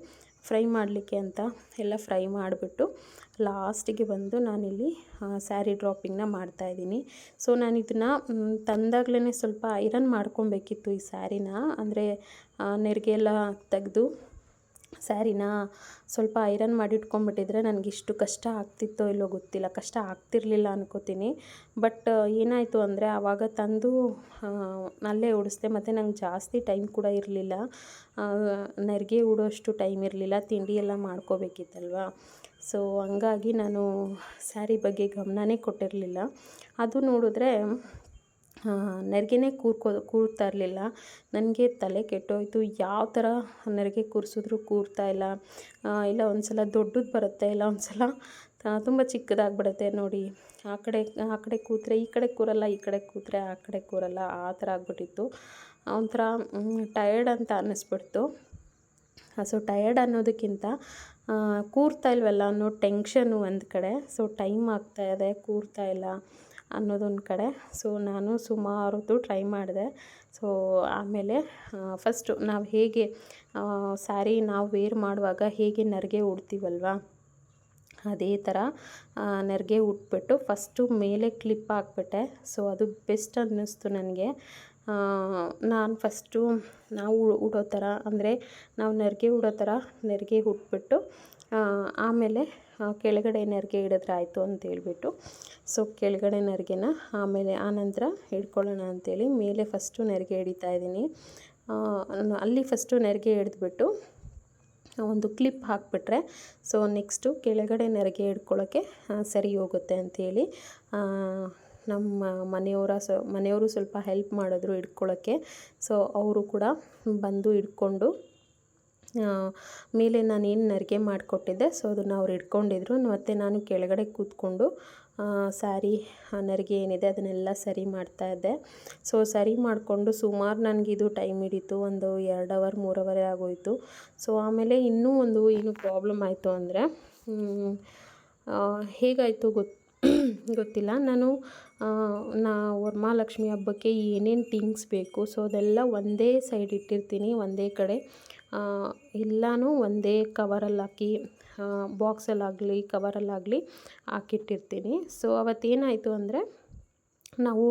ಫ್ರೈ ಮಾಡಲಿಕ್ಕೆ ಅಂತ ಎಲ್ಲ ಫ್ರೈ ಮಾಡಿಬಿಟ್ಟು ಲಾಸ್ಟಿಗೆ ಬಂದು ನಾನಿಲ್ಲಿ ಸ್ಯಾರಿ ಡ್ರಾಪಿಂಗ್ನ ಮಾಡ್ತಾಯಿದ್ದೀನಿ ಸೊ ನಾನು ಇದನ್ನು ತಂದಾಗಲೇ ಸ್ವಲ್ಪ ಐರನ್ ಮಾಡ್ಕೊಬೇಕಿತ್ತು ಈ ಸ್ಯಾರಿನ. ಅಂದರೆ ನೆರಿಗೆ ಎಲ್ಲ ತೆಗೆದು ಸ್ಯಾರಿನ ಸ್ವಲ್ಪ ಐರನ್ ಮಾಡಿ ಇಟ್ಕೊಂಡ್ಬಿಟ್ಟಿದ್ರೆ ಇಷ್ಟು ಕಷ್ಟ ಆಗ್ತಿತ್ತೋ ಇಲ್ಲೋ ಗೊತ್ತಿಲ್ಲ. ಕಷ್ಟ ಆಗ್ತಿರಲಿಲ್ಲ ಅನ್ಕೋತೀನಿ. ಬಟ್ ಏನಾಯಿತು ಅಂದರೆ ಆವಾಗ ತಂದು ಅಲ್ಲೇ ಉಡಿಸ್ದೆ. ಮತ್ತು ನಂಗೆ ಜಾಸ್ತಿ ಟೈಮ್ ಕೂಡ ಇರಲಿಲ್ಲ. ನೆರಿಗೆ ಉಡೋಷ್ಟು ಟೈಮ್ ಇರಲಿಲ್ಲ. ತಿಂಡಿ ಎಲ್ಲ ಮಾಡ್ಕೋಬೇಕಿತ್ತಲ್ವ? ಸೊ, ಹಂಗಾಗಿ ನಾನು ಸ್ಯಾರಿ ಬಗ್ಗೆ ಗಮನನೇ ಕೊಟ್ಟಿರಲಿಲ್ಲ. ಅದು ನೋಡಿದ್ರೆ ನೆರಿಗೆನೇ ಕೂರ್ಕೋ, ಕೂರ್ತಾ ಇರಲಿಲ್ಲ. ನನಗೆ ತಲೆ ಕೆಟ್ಟೋಯಿತು. ಯಾವ ಥರ ನೆರಿಗೆ ಕೂರಿಸಿದ್ರು ಕೂರ್ತಾ ಇಲ್ಲ. ಇಲ್ಲ ಒಂದು ಸಲ ದೊಡ್ಡದು ಬರುತ್ತೆ, ಇಲ್ಲ ಒಂದು ಸಲ ತುಂಬ ಚಿಕ್ಕದಾಗ್ಬಿಡುತ್ತೆ ನೋಡಿ. ಆ ಕಡೆ ಆ ಕಡೆ ಕೂತ್ರೆ ಈ ಕಡೆ ಕೂರಲ್ಲ, ಈ ಕಡೆ ಕೂತ್ರೆ ಆ ಕಡೆ ಕೂರಲ್ಲ, ಆ ಥರ ಆಗ್ಬಿಟ್ಟಿತ್ತು. ಒಂಥರ ಟಯರ್ಡ್ ಅಂತ ಅನ್ನಿಸ್ಬಿಡ್ತು. ಸೊ ಟಯರ್ಡ್ ಅನ್ನೋದಕ್ಕಿಂತ ಕೂರ್ತಾ ಇಲ್ವಲ್ಲ ಅನ್ನೋ ಟೆನ್ಷನು ಒಂದು ಕಡೆ. ಸೊ ಟೈಮ್ ಆಗ್ತಾಯಿದೆ ಕೂರ್ತಾ ಇಲ್ಲ. ಅನ್ನೋದೊಂದು ಕಡೆ. ಸೊ ನಾನು ಸುಮಾರು ಹೊತ್ತು ಟ್ರೈ ಮಾಡಿದೆ. ಸೊ ಆಮೇಲೆ ಫಸ್ಟು ನಾವು ಹೇಗೆ ಸ್ಯಾರಿ ನಾವು ವೇರ್ ಮಾಡುವಾಗ ಹೇಗೆ ನರಿಗೆ ಉಡ್ತೀವಲ್ವ? ಅದೇ ಥರ ನೆರಿಗೆ ಉಟ್ಬಿಟ್ಟು ಫಸ್ಟು ಮೇಲೆ ಕ್ಲಿಪ್ ಹಾಕ್ಬಿಟ್ಟೆ. ಸೊ ಅದು ಬೆಸ್ಟ್ ಅನ್ನಿಸ್ತು ನನಗೆ. ನಾನು ಫಸ್ಟು ನಾವು ಉಡೋ ಥರ ಅಂದರೆ ನಾವು ನೆರಿಗೆ ಉಡೋ ಥರ ನೆರಿಗೆ ಉಟ್ಬಿಟ್ಟು ಆಮೇಲೆ ಕೆಳಗಡೆ ನೆರಿಗೆ ಹಿಡಿದ್ರೆ ಆಯಿತು ಅಂತ ಹೇಳ್ಬಿಟ್ಟು. ಸೊ ಕೆಳಗಡೆ ನೆರಿಗೆನ ಆಮೇಲೆ ಆನಂತರ ಹಿಡ್ಕೊಳ್ಳೋಣ ಅಂಥೇಳಿ ಮೇಲೆ ಫಸ್ಟು ನೆರಿಗೆ ಹಿಡಿತಾ ಇದ್ದೀನಿ. ಅಲ್ಲಿ ಫಸ್ಟು ನೆರಿಗೆ ಹಿಡಿದ್ಬಿಟ್ಟು ಒಂದು ಕ್ಲಿಪ್ ಹಾಕಿಬಿಟ್ರೆ ಸೊ ನೆಕ್ಸ್ಟು ಕೆಳಗಡೆ ನೆರಿಗೆ ಹಿಡ್ಕೊಳ್ಳೋಕ್ಕೆ ಸರಿ ಹೋಗುತ್ತೆ ಅಂಥೇಳಿ ನಮ್ಮ ಮನೆಯವರ ಸ, ಮನೆಯವರು ಸ್ವಲ್ಪ ಹೆಲ್ಪ್ ಮಾಡಿದ್ರು ಹಿಡ್ಕೊಳ್ಳೋಕ್ಕೆ ಸೊ ಅವರು ಕೂಡ ಬಂದು ಹಿಡ್ಕೊಂಡು ಮೇಲೆ ಏನು ನರಿಗೆ ಮಾಡಿಕೊಟ್ಟಿದ್ದೆ, ಸೊ ಅದನ್ನು ಅವ್ರು ಇಟ್ಕೊಂಡಿದ್ರು. ಮತ್ತು ನಾನು ಕೆಳಗಡೆ ಕೂತ್ಕೊಂಡು ಸ್ಯಾರಿ ನರಿಗೆ ಏನಿದೆ ಅದನ್ನೆಲ್ಲ ಸರಿ ಮಾಡ್ತಾ ಇದ್ದೆ. ಸೊ ಸರಿ ಮಾಡಿಕೊಂಡು ಸುಮಾರು ನನಗಿದು ಟೈಮ್ ಹಿಡಿತು, ಒಂದು ಎರಡು ಅವರ್, ಮೂರು ಅವರೇ ಆಗೋಯಿತು. ಸೊ ಆಮೇಲೆ ಇನ್ನೂ ಒಂದು ಏನು ಪ್ರಾಬ್ಲಮ್ ಆಯಿತು ಅಂದರೆ ಹೇಗಾಯಿತು ಗೊತ್ತು ಗೊತ್ತಿಲ್ಲ. ನಾನು ನಾ ವರಮಹಾಲಕ್ಷ್ಮಿ ಹಬ್ಬಕ್ಕೆ ಏನೇನು ಥಿಂಗ್ಸ್ ಬೇಕು, ಸೊ ಅದೆಲ್ಲ ಒಂದೇ ಸೈಡ್ ಇಟ್ಟಿರ್ತೀನಿ, ಒಂದೇ ಕಡೆ. ಎಲ್ಲನೂ ಒಂದೇ ಕವರಲ್ಲಿ ಹಾಕಿ ಬಾಕ್ಸಲ್ಲಾಗಲಿ ಕವರಲ್ಲಾಗಲಿ ಹಾಕಿಟ್ಟಿರ್ತೀನಿ. ಸೊ ಅವತ್ತೇನಾಯಿತು ಅಂದರೆ, ನಾವು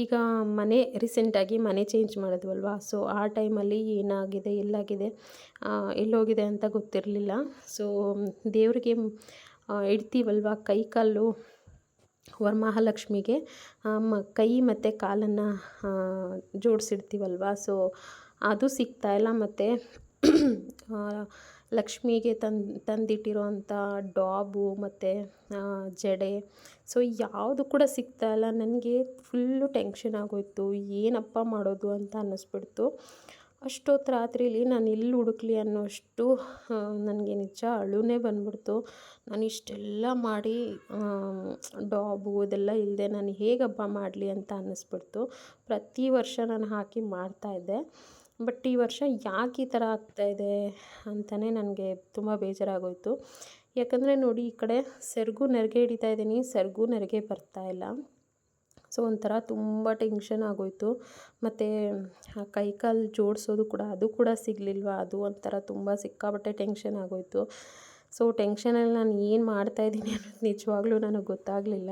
ಈಗ ಮನೆ ರೀಸೆಂಟಾಗಿ ಮನೆ ಚೇಂಜ್ ಮಾಡಿದ್ವಲ್ವ? ಸೊ ಆ ಟೈಮಲ್ಲಿ ಏನಾಗಿದೆ, ಎಲ್ಲಾಗಿದೆ ಎಲ್ಲೋಗಿದೆ ಅಂತ ಗೊತ್ತಿರಲಿಲ್ಲ. ಸೊ ದೇವರಿಗೆ ಇಡ್ತೀವಲ್ವ? ಕೈ ಕಾಲು ವರಮಹಾಲಕ್ಷ್ಮಿಗೆ ಮ, ಕೈ ಮತ್ತು ಕಾಲನ್ನು ಜೋಡಿಸಿಡ್ತೀವಲ್ವ? ಸೊ ಅದು ಸಿಗ್ತಾಯಿಲ್ಲ ಮತ್ತು ಲಕ್ಷ್ಮಿಗೆ ತಂದು, ತಂದಿಟ್ಟಿರೋವಂಥ ಡಾಬು ಮತ್ತು ಜಡೆ. ಸೊ, ಯಾವುದು ಕೂಡ ಸಿಗ್ತಾ ಇಲ್ಲ. ನನಗೆ ಫುಲ್ಲು ಟೆನ್ಷನ್ ಆಗೋಯಿತು. ಏನಪ್ಪ ಮಾಡೋದು ಅಂತ ಅನ್ನಿಸ್ಬಿಡ್ತು. ಅಷ್ಟೊತ್ತು ರಾತ್ರಿಲಿ ನಾನು ಇಲ್ಲಿ ಹುಡುಕ್ಲಿ ಅನ್ನೋಷ್ಟು ನನಗೆ ನಿಜ ಅಳುನೇ ಬಂದ್ಬಿಡ್ತು. ನಾನು ಇಷ್ಟೆಲ್ಲ ಮಾಡಿ ಡಾಬು ಇದೆಲ್ಲ ಇಲ್ಲದೆ ನಾನು ಹೇಗೆ ಹಬ್ಬ ಮಾಡಲಿ ಅಂತ ಅನ್ನಿಸ್ಬಿಡ್ತು. ಪ್ರತಿ ವರ್ಷ ನಾನು ಹಾಕಿ ಮಾಡ್ತಾಯಿದ್ದೆ ಬಟ್ ಈ ವರ್ಷ ಯಾಕೆ ಈ ಥರ ಆಗ್ತಾಯಿದೆ ಅಂತಲೇ ನನಗೆ ತುಂಬ ಬೇಜಾರಾಗೋಯಿತು. ಯಾಕಂದರೆ ನೋಡಿ ಈ ಕಡೆ ಸೆರಗು ನೆರಿಗೆ ಹಿಡಿತಾ ಇದ್ದೀನಿ, ಸೆರಗು ನೆರಿಗೆ ಬರ್ತಾ ಇಲ್ಲ. ಸೊ ಒಂಥರ ತುಂಬ ಟೆನ್ಷನ್ ಆಗೋಯಿತು. ಮತ್ತು ಕೈ ಕಾಲು ಜೋಡಿಸೋದು ಕೂಡ, ಅದು ಕೂಡ ಸಿಗಲಿಲ್ವ? ಅದು ಒಂಥರ ತುಂಬ ಸಿಕ್ಕಾಪಟ್ಟೆ ಟೆನ್ಷನ್ ಆಗೋಯಿತು. ಸೊ ಟೆನ್ಷನಲ್ಲಿ ನಾನು ಏನು ಮಾಡ್ತಾಯಿದ್ದೀನಿ ಅನ್ನೋದು ನಿಜವಾಗ್ಲೂ ನನಗೆ ಗೊತ್ತಾಗಲಿಲ್ಲ.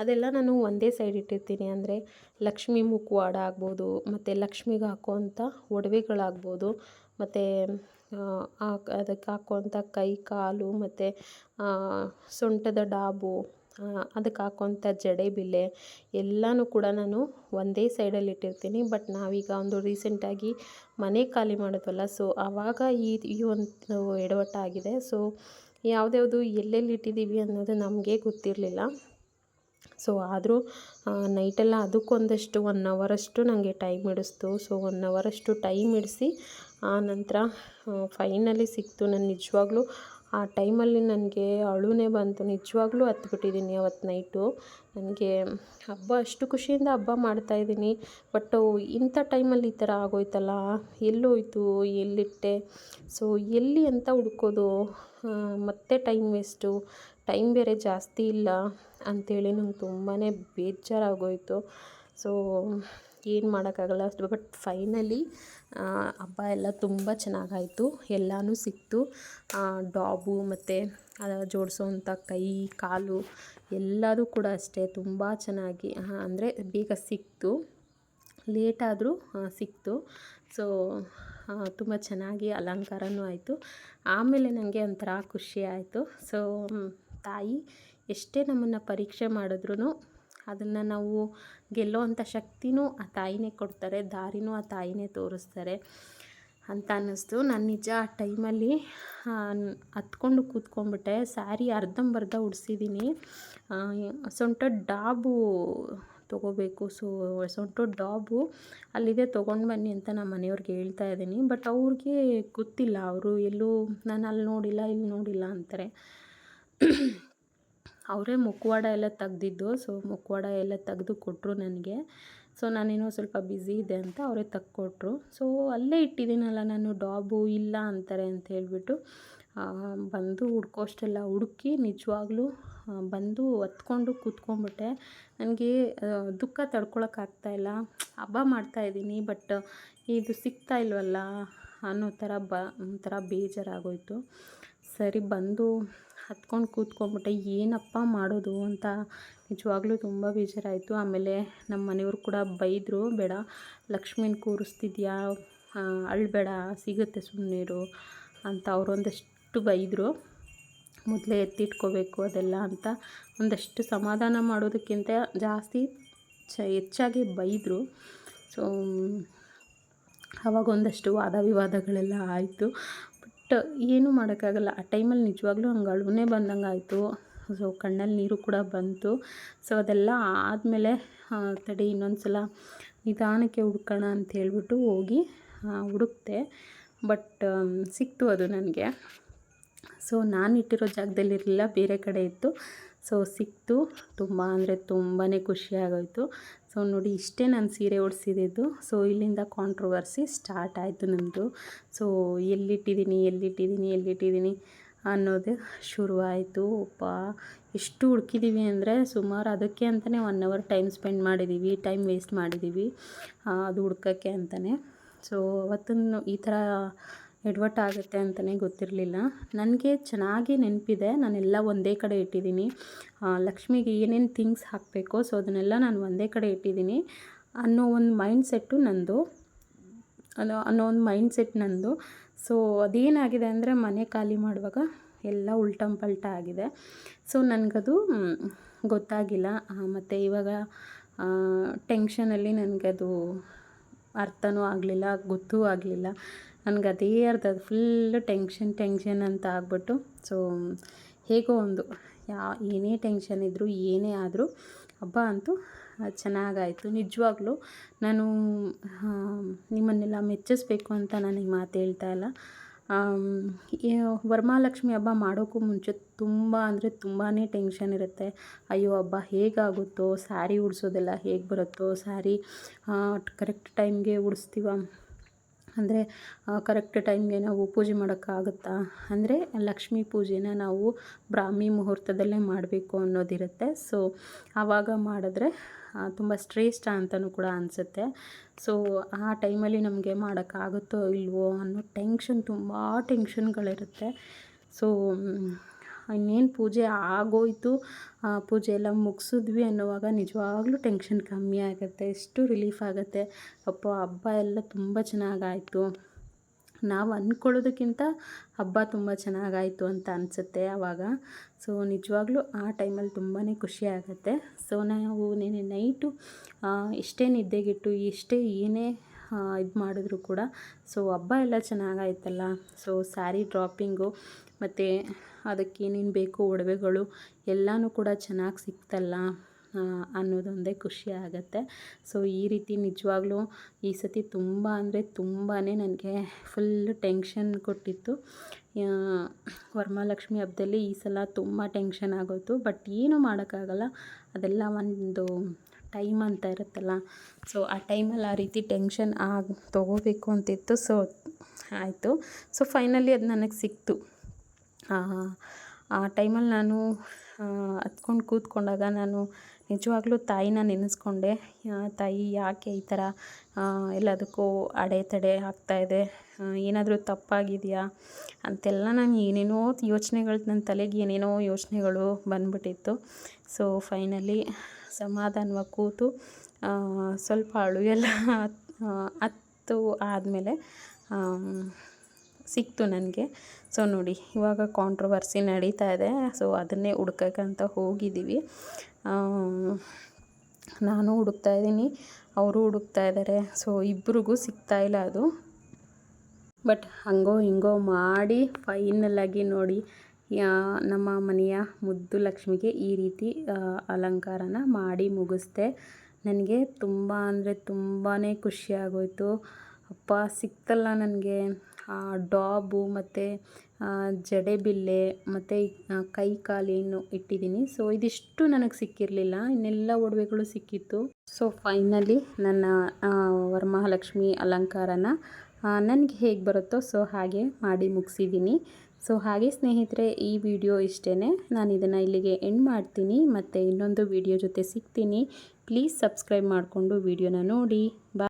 ಅದೆಲ್ಲ ನಾನು ಒಂದೇ ಸೈಡ್ ಇಟ್ಟಿರ್ತೀನಿ. ಅಂದರೆ ಲಕ್ಷ್ಮಿ ಮುಖವಾಡ ಆಗ್ಬೋದು, ಮತ್ತು ಲಕ್ಷ್ಮಿಗೆ ಹಾಕುವಂಥ ಒಡವೆಗಳಾಗ್ಬೋದು, ಮತ್ತು ಅದಕ್ಕೆ ಹಾಕುವಂಥ ಕೈ, ಕಾಲು, ಮತ್ತು ಸೊಂಟದ ಡಾಬು ಅದಕ್ಕೆ ಹಾಕುವಂಥ ಜಡೆಬಿಲ್ಲೆ ಎಲ್ಲನೂ ಕೂಡ ನಾನು ಒಂದೇ ಸೈಡಲ್ಲಿ ಇಟ್ಟಿರ್ತೀನಿ. ಬಟ್ ನಾವೀಗ ಒಂದು ರೀಸೆಂಟಾಗಿ ಮನೆ ಖಾಲಿ ಮಾಡೋದಲ್ಲ ಸೊ ಆವಾಗ ಈ ಈ ಒಂದು ಎಡವಟ್ಟಾಗಿದೆ. ಸೊ ಯಾವ್ದ್ಯಾವುದು ಎಲ್ಲೆಲ್ಲಿ ಇಟ್ಟಿದ್ದೀವಿ ಅನ್ನೋದು ನಮಗೆ ಗೊತ್ತಿರಲಿಲ್ಲ. ಸೊ ಆದರೂ ನೈಟೆಲ್ಲ ಅದಕ್ಕೊಂದಷ್ಟು ಒನ್ ಅವರಷ್ಟು ನನಗೆ ಟೈಮ್ ಹಿಡಿಸ್ತು. ಸೊ ಒನ್ ಅವರಷ್ಟು ಟೈಮ್ ಹಿಡಿಸಿ, ಆ ನಂತರ ಫೈನಲಿ ಸಿಕ್ತು. ನಾನು ನಿಜವಾಗ್ಲೂ ಆ ಟೈಮಲ್ಲಿ ನನಗೆ ಅಳುನೇ ಬಂತು. ನಿಜವಾಗ್ಲೂ ಹತ್ಬಿಟ್ಟಿದ್ದೀನಿ ಅವತ್ತು ನೈಟು. ನನಗೆ ಹಬ್ಬ, ಅಷ್ಟು ಖುಷಿಯಿಂದ ಹಬ್ಬ ಮಾಡ್ತಾಯಿದ್ದೀನಿ ಬಟ್ ಇಂಥ ಟೈಮಲ್ಲಿ ಈ ಥರ ಆಗೋಯ್ತಲ್ಲ? ಎಲ್ಲೋಯ್ತು? ಎಲ್ಲಿಟ್ಟೆ? ಸೊ, ಎಲ್ಲಿ ಅಂತ ಹುಡ್ಕೋದು? ಮತ್ತೆ ಟೈಮ್ ವೇಸ್ಟು. ಟೈಮ್ ಬೇರೆ ಜಾಸ್ತಿ ಇಲ್ಲ. ಅಂಥೇಳಿ ನಂಗೆ ತುಂಬಾ ಬೇಜಾರಾಗೋಯಿತು. ಸೊ ಏನು ಮಾಡೋಕ್ಕಾಗಲ್ಲ. ಬಟ್ ಫೈನಲಿ ಹಬ್ಬ ಎಲ್ಲ ತುಂಬ ಚೆನ್ನಾಗಾಯಿತು. ಎಲ್ಲನೂ ಸಿಕ್ತು. ಡಾಬು ಮತ್ತು ಜೋಡಿಸೋವಂಥ ಕೈ, ಕಾಲು ಎಲ್ಲದೂ ಕೂಡ ಅಷ್ಟೇ ತುಂಬ ಚೆನ್ನಾಗಿ ಅಂದರೆ ಬೇಗ ಸಿಕ್ತು. ಲೇಟಾದರೂ ಸಿಕ್ತು. ಸೊ ತುಂಬ ಚೆನ್ನಾಗಿ ಅಲಂಕಾರವೂ ಆಯಿತು. ಆಮೇಲೆ ನನಗೆ ಒಂಥರ ಖುಷಿ ಆಯಿತು. ಸೊ ತಾಯಿ ಎಷ್ಟೇ ನಮ್ಮನ್ನು ಪರೀಕ್ಷೆ ಮಾಡಿದ್ರೂ ಅದನ್ನು ನಾವು ಗೆಲ್ಲೋವಂಥ ಶಕ್ತಿನೂ ಆ ತಾಯಿನೇ ಕೊಡ್ತಾರೆ, ದಾರಿನೂ ಆ ತಾಯಿನೇ ತೋರಿಸ್ತಾರೆ ಅಂತ ಅನ್ನಿಸ್ತು. ನಾನು ನಿಜ ಆ ಟೈಮಲ್ಲಿ ಹತ್ಕೊಂಡು ಕೂತ್ಕೊಂಡ್ಬಿಟ್ಟೆ. ಸ್ಯಾರಿ ಅರ್ಧಂಬರ್ಧ ಉಡ್ಸಿದ್ದೀನಿ ಸೊಂಟ ಡಾಬು ತೊಗೋಬೇಕು. ಸೊ, ಸೊಂಟ ಡಾಬು ಅಲ್ಲಿದೆ ತೊಗೊಂಡು ಬನ್ನಿ ಅಂತ ನಮ್ಮ ಮನೆಯವ್ರಿಗೆ ಹೇಳ್ತಾ ಇದ್ದೀನಿ. ಬಟ್ ಅವ್ರಿಗೆ ಗೊತ್ತಿಲ್ಲ. ಅವರು ಎಲ್ಲೂ, ನಾನು ಅಲ್ಲಿ ನೋಡಿಲ್ಲ, ಇಲ್ಲಿ ನೋಡಿಲ್ಲ ಅಂತಾರೆ. ಅವರೇ ಮುಖವಾಡ ಎಲ್ಲ ತೆಗ್ದಿದ್ದು ಸೊ ಮುಖವಾಡ ಎಲ್ಲ ತೆಗೆದು ಕೊಟ್ಟರು ನನಗೆ. ಸೊ ನಾನೇನೋ ಸ್ವಲ್ಪ ಬ್ಯುಸಿ ಇದೆ ಅಂತ ಅವರೇ ತಕ್ಕೊಟ್ರು ಸೊ ಅಲ್ಲೇ ಇಟ್ಟಿದ್ದೀನಲ್ಲ ನಾನು, ಡಾಬು ಇಲ್ಲ ಅಂತಾರೆ ಅಂತ ಹೇಳಿಬಿಟ್ಟು ಬಂದು ಹುಡ್ಕೋಷ್ಟೆಲ್ಲ ಹುಡುಕಿ ನಿಜವಾಗ್ಲೂ ಬಂದು ಹೊತ್ಕೊಂಡು ಕೂತ್ಕೊಂಡ್ಬಿಟ್ಟೆ ನನಗೆ ದುಃಖ ತಡ್ಕೊಳಕ್ಕಾಗ್ತಾಯಿಲ್ಲ ಹಬ್ಬ ಮಾಡ್ತಾಯಿದ್ದೀನಿ ಬಟ್ ಇದು ಸಿಗ್ತಾ ಇಲ್ವಲ್ಲ ಅನ್ನೋ ಥರ ಬ, ಒಂಥರ ಬೇಜಾರಾಗೋಯಿತು. ಸರಿ, ಬಂದು ಹತ್ಕೊಂಡು ಕೂತ್ಕೊಂಡ್ಬಿಟ್ಟೆ ಏನಪ್ಪ ಮಾಡೋದು? ಅಂತ ನಿಜವಾಗ್ಲೂ ತುಂಬ ಬೇಜಾರಾಯಿತು. ಆಮೇಲೆ ನಮ್ಮ ಮನೆಯವ್ರು ಕೂಡ ಬೈದರು, ಬೇಡ, ಲಕ್ಷ್ಮೀನ ಕೂರಿಸ್ತಿದ್ಯಾ? ಅಳ್ಬೇಡ ಸಿಗುತ್ತೆ ಸುಮ್ಮನಿರು ಅಂತ ಅವರೊಂದಷ್ಟು ಬೈದರು. ಮೊದಲೇ ಎತ್ತಿಟ್ಕೋಬೇಕು ಅದೆಲ್ಲ ಅಂತ ಒಂದಷ್ಟು ಸಮಾಧಾನ ಮಾಡೋದಕ್ಕಿಂತ ಜಾಸ್ತಿ ಚ, ಹೆಚ್ಚಾಗಿ ಬೈದರು. ಸೊ ಆವಾಗ ಒಂದಷ್ಟು ವಾದ ವಿವಾದಗಳೆಲ್ಲ ಆಯಿತು. ಬಟ್ ಏನೂ ಮಾಡೋಕ್ಕಾಗಲ್ಲ. ಆ ಟೈಮಲ್ಲಿ ನಿಜವಾಗ್ಲೂ ಹಂಗೆ ಅಳುನೇ ಬಂದಂಗೆ ಆಯಿತು. ಸೊ ಕಣ್ಣಲ್ಲಿ ನೀರು ಕೂಡ ಬಂತು. ಸೊ ಅದೆಲ್ಲ ಆದಮೇಲೆ ತಡಿ ಇನ್ನೊಂದು ಸಲ ನಿಧಾನಕ್ಕೆ ಹುಡ್ಕೋಣ ಅಂತ ಹೇಳ್ಬಿಟ್ಟು ಹೋಗಿ ಹುಡುಕ್ತೆ ಬಟ್ ಸಿಕ್ತು ಅದು ನನಗೆ. ಸೊ ನಾನು ಇಟ್ಟಿರೋ ಜಾಗದಲ್ಲಿರಲಿಲ್ಲ, ಬೇರೆ ಕಡೆ ಇತ್ತು. ಸೊ ಸಿಕ್ತು. ತುಂಬ ಅಂದರೆ ತುಂಬಾ ಖುಷಿ ಆಗೋಯಿತು. ಸೊ ನೋಡಿ, ಇಷ್ಟೇ ನಾನು ಸೀರೆ ಉಡ್ಸಿದ್ದು ಸೊ, ಇಲ್ಲಿಂದ ಕಾಂಟ್ರವರ್ಸಿ ಸ್ಟಾರ್ಟ್ ಆಯಿತು ನಮ್ಮದು ಸೊ, ಎಲ್ಲಿಟ್ಟಿದ್ದೀನಿ ಎಲ್ಲಿಟ್ಟಿದ್ದೀನಿ ಎಲ್ಲಿಟ್ಟಿದ್ದೀನಿ ಅನ್ನೋದು ಶುರುವಾಯಿತು. ಒಪ್ಪ, ಎಷ್ಟು ಹುಡುಕಿದ್ದೀವಿ ಅಂದರೆ, ಸುಮಾರು ಅದಕ್ಕೆ ಅಂತಲೇ ಒನ್ ಅವರ್ ಟೈಮ್ ಸ್ಪೆಂಡ್ ಮಾಡಿದ್ದೀವಿ ಟೈಮ್ ವೇಸ್ಟ್ ಮಾಡಿದ್ದೀವಿ ಅದು ಹುಡ್ಕೋಕ್ಕೆ ಅಂತಲೇ ಸೊ, ಅವತ್ತನ್ನು ಈ ಥರ ಎಡವಟ್ಟು ಆಗುತ್ತೆ ಅಂತಲೇ ಗೊತ್ತಿರಲಿಲ್ಲ. ನನಗೆ ಚೆನ್ನಾಗಿ ನೆನಪಿದೆ. ನಾನೆಲ್ಲ ಒಂದೇ ಕಡೆ ಇಟ್ಟಿದ್ದೀನಿ. ಲಕ್ಷ್ಮಿಗೆ ಏನೇನು ಥಿಂಗ್ಸ್ ಹಾಕಬೇಕು, ಸೊ ಅದನ್ನೆಲ್ಲ ನಾನು ಒಂದೇ ಕಡೆ ಇಟ್ಟಿದ್ದೀನಿ. ಅನ್ನೋ ಒಂದು ಮೈಂಡ್ ಸೆಟ್ಟು ನಂದು. ಅನ್ನೋ ಅನ್ನೋ ಒಂದು ಮೈಂಡ್ ಸೆಟ್ ನಂದು. ಸೊ, ಅದೇನಾಗಿದೆ ಅಂದರೆ ಮನೆ ಖಾಲಿ ಮಾಡುವಾಗ ಎಲ್ಲ ಉಲ್ಟಂ ಪಲ್ಟ ಆಗಿದೆ. ಸೊ, ನನಗದು ಗೊತ್ತಾಗಿಲ್ಲ. ಮತ್ತು ಇವಾಗ ಟೆನ್ಷನಲ್ಲಿ ನನಗದು ಅರ್ಥನೂ ಆಗಲಿಲ್ಲ, ಗೊತ್ತೂ ಆಗಲಿಲ್ಲ. ನನಗೆ ಅದೇ ಅರ್ಧ ಫುಲ್ಲು ಟೆನ್ಷನ್ ಟೆನ್ಷನ್ ಅಂತ ಆಗ್ಬಿಟ್ಟು ಸೊ ಹೇಗೋ ಒಂದು, ಯಾ, ಏನೇ ಟೆನ್ಷನ್ ಇದ್ದರೂ ಏನೇ ಆದರೂ, ಹಬ್ಬ ಅಂತೂ ಚೆನ್ನಾಗಾಯಿತು. ನಿಜವಾಗ್ಲೂ ನಾನು ನಿಮ್ಮನ್ನೆಲ್ಲ ಮೆಚ್ಚಿಸ್ಬೇಕು ಅಂತ ನಾನು ಈ ಮಾತು ಹೇಳ್ತಾ ಇಲ್ಲ. ವರಮಹಾಲಕ್ಷ್ಮಿ ಹಬ್ಬ ಮಾಡೋಕ್ಕೂ ಮುಂಚೆ ತುಂಬ ಅಂದರೆ ತುಂಬಾ ಟೆನ್ಷನ್ ಇರುತ್ತೆ. ಅಯ್ಯೋ, ಹಬ್ಬ ಹೇಗಾಗುತ್ತೋ ಸ್ಯಾರಿ ಉಡಿಸೋದೆಲ್ಲ ಹೇಗೆ ಬರುತ್ತೋ ಸ್ಯಾರಿ ಕರೆಕ್ಟ್ ಟೈಮ್ಗೆ ಉಡಿಸ್ತೀವ ಅಂದರೆ ಕರೆಕ್ಟ್ ಟೈಮ್ಗೆ ನಾವು ಪೂಜೆ ಮಾಡೋಕ್ಕಾಗುತ್ತಾ ಅಂದರೆ, ಲಕ್ಷ್ಮೀ ಪೂಜೆನ ನಾವು ಬ್ರಾಹ್ಮಿ ಮುಹೂರ್ತದಲ್ಲೇ ಮಾಡಬೇಕು ಅನ್ನೋದಿರುತ್ತೆ. ಸೊ ಆವಾಗ ಮಾಡಿದ್ರೆ ತುಂಬ ಶ್ರೇಷ್ಠ ಅಂತಲೂ ಕೂಡ ಅನಿಸುತ್ತೆ. ಸೊ ಆ ಟೈಮಲ್ಲಿ ನಮಗೆ ಮಾಡೋಕ್ಕಾಗುತ್ತೋ ಇಲ್ವೋ ಅನ್ನೋ ಟೆನ್ಷನ್ ತುಂಬ ಟೆನ್ಷನ್ಗಳಿರುತ್ತೆ ಸೊ ಇನ್ನೇನು ಪೂಜೆ ಆಗೋಯಿತು ಪೂಜೆ ಎಲ್ಲ ಮುಗಿಸಿದ್ವಿ ಅನ್ನುವಾಗ ನಿಜವಾಗ್ಲೂ ಟೆನ್ಷನ್ ಕಮ್ಮಿ ಆಗುತ್ತೆ, ಎಷ್ಟು ರಿಲೀಫ್ ಆಗುತ್ತೆ. ಅಪ್ಪ, ಹಬ್ಬ ಎಲ್ಲ ತುಂಬ ಚೆನ್ನಾಗಾಯಿತು. ನಾವು ಅಂದ್ಕೊಳ್ಳೋದಕ್ಕಿಂತ ಹಬ್ಬ ತುಂಬ ಚೆನ್ನಾಗಾಯಿತು ಅಂತ ಅನಿಸುತ್ತೆ ಆವಾಗ ಸೊ ನಿಜವಾಗ್ಲೂ ಆ ಟೈಮಲ್ಲಿ ತುಂಬಾ ಖುಷಿ ಆಗುತ್ತೆ. ಸೊ ನಾವು ನೆನೆ ನೈಟು ಇಷ್ಟೇ ನಿದ್ದೆಗೆಟ್ಟು, ಎಷ್ಟೇ ಏನೇ ಇದು ಮಾಡಿದ್ರು ಕೂಡ ಸೊ ಹಬ್ಬ ಎಲ್ಲ ಚೆನ್ನಾಗಾಯ್ತಲ್ಲ. ಸೊ ಸ್ಯಾರಿ ಡ್ರಾಪಿಂಗು ಮತ್ತು ಅದಕ್ಕೆ ಏನೇನು ಬೇಕು, ಒಡವೆಗಳು ಎಲ್ಲನೂ ಕೂಡ ಚೆನ್ನಾಗಿ ಸಿಕ್ತಲ್ಲ ಅನ್ನೋದೊಂದೇ ಖುಷಿ ಆಗುತ್ತೆ. ಸೊ ಈ ರೀತಿ ನಿಜವಾಗ್ಲೂ ಈ ಸತಿ ತುಂಬ ಅಂದರೆ ತುಂಬಾ ನನಗೆ ಫುಲ್ ಟೆನ್ಷನ್ ಕೊಟ್ಟಿತ್ತು. ವರಮಹಾಲಕ್ಷ್ಮಿ ಹಬ್ಬದಲ್ಲಿ ಈ ಸಲ ತುಂಬ ಟೆನ್ಷನ್ ಆಗೋಯ್ತು. ಬಟ್ ಏನೂ ಮಾಡೋಕ್ಕಾಗಲ್ಲ. ಅದೆಲ್ಲ ಒಂದು ಟೈಮ್ ಅಂತ ಇರುತ್ತಲ್ಲ. ಸೊ ಆ ಟೈಮಲ್ಲಿ ಆ ರೀತಿ ಟೆನ್ಷನ್ ಆಗಿ ತೊಗೋಬೇಕು ಅಂತಿತ್ತು. ಸೊ ಆಯಿತು. ಸೊ ಫೈನಲಿ ಅದು ನನಗೆ ಸಿಕ್ತು. ಆ ಟೈಮಲ್ಲಿ ನಾನು ಹತ್ಕೊಂಡು ಕೂತ್ಕೊಂಡಾಗ ನಾನು ನಿಜವಾಗ್ಲೂ ತಾಯಿನ ನೆನೆಸ್ಕೊಂಡೆ. ತಾಯಿ ಯಾಕೆ ಈ ಥರ ಎಲ್ಲದಕ್ಕೂ ಅಡೆತಡೆ ಆಗ್ತಾಯಿದೆ ಏನಾದರೂ ತಪ್ಪಾಗಿದೆಯಾ? ಅಂತೆಲ್ಲ ನಾನು ಏನೇನೋ ಯೋಚನೆಗಳು, ನನ್ನ ತಲೆಗೆ ಏನೇನೋ ಯೋಚನೆಗಳು ಬಂದ್ಬಿಟ್ಟಿತ್ತು. ಸೊ, ಫೈನಲಿ ಸಮಾಧಾನವಾಗಿ ಕೂತು ಸ್ವಲ್ಪ ಅಳು ಎಲ್ಲ ಹತ್ತು ಆದಮೇಲೆ ಸಿಕ್ತು ನನಗೆ. ಸೊ ನೋಡಿ, ಇವಾಗ ಕಾಂಟ್ರವರ್ಸಿ ನಡೀತಾ ಇದೆ. ಸೊ ಅದನ್ನೇ ಹುಡ್ಕಕ್ಕಂತ ಹೋಗಿದ್ದೀವಿ. ನಾನು ಹುಡುಕ್ತಾ ಇದ್ದೀನಿ, ಅವರು ಹುಡುಕ್ತಾ ಇದ್ದಾರೆ. ಸೊ ಇಬ್ರಿಗೂ ಸಿಗ್ತಾ ಇಲ್ಲ ಅದು. ಬಟ್ ಹಂಗೋ ಹಿಂಗೋ ಮಾಡಿ ಫೈನಲಾಗಿ ನೋಡಿ ನಮ್ಮ ಮನೆಯ ಮುದ್ದು ಲಕ್ಷ್ಮಿಗೆ ಈ ರೀತಿ ಅಲಂಕಾರನ ಮಾಡಿ ಮುಗಿಸ್ದೆ. ನನಗೆ ತುಂಬ ಅಂದರೆ ತುಂಬಾ ಖುಷಿಯಾಗೋಯಿತು ಅಪ್ಪ ಸಿಕ್ತಲ್ಲ ನನಗೆ. ಡಾಬು ಮತ್ತು ಜಡೆಬಿಲ್ಲೆ ಮತ್ತು ಕೈ ಕಾಲೇನು ಇಟ್ಟಿದ್ದೀನಿ. ಸೊ ಇದಿಷ್ಟು ನನಗೆ ಸಿಕ್ಕಿರಲಿಲ್ಲ. ಇನ್ನೆಲ್ಲ ಒಡವೆಗಳು ಸಿಕ್ಕಿತ್ತು. ಸೊ ಫೈನಲಿ ನನ್ನ ವರಮಹಾಲಕ್ಷ್ಮಿ ಅಲಂಕಾರನ ನನಗೆ ಹೇಗೆ ಬರುತ್ತೋ ಸೊ ಹಾಗೆ ಮಾಡಿ ಮುಗಿಸಿದ್ದೀನಿ. ಸೊ ಹಾಗೆ ಸ್ನೇಹಿತರೆ, ಈ ವಿಡಿಯೋ ಇಷ್ಟೇ ನಾನು ಇದನ್ನು ಇಲ್ಲಿಗೆ ಎಂಡ್ ಮಾಡ್ತೀನಿ. ಮತ್ತು ಇನ್ನೊಂದು ವಿಡಿಯೋ ಜೊತೆ ಸಿಗ್ತೀನಿ. ಪ್ಲೀಸ್ ಸಬ್ಸ್ಕ್ರೈಬ್ ಮಾಡಿಕೊಂಡು ವಿಡಿಯೋನ ನೋಡಿ. ಬಾ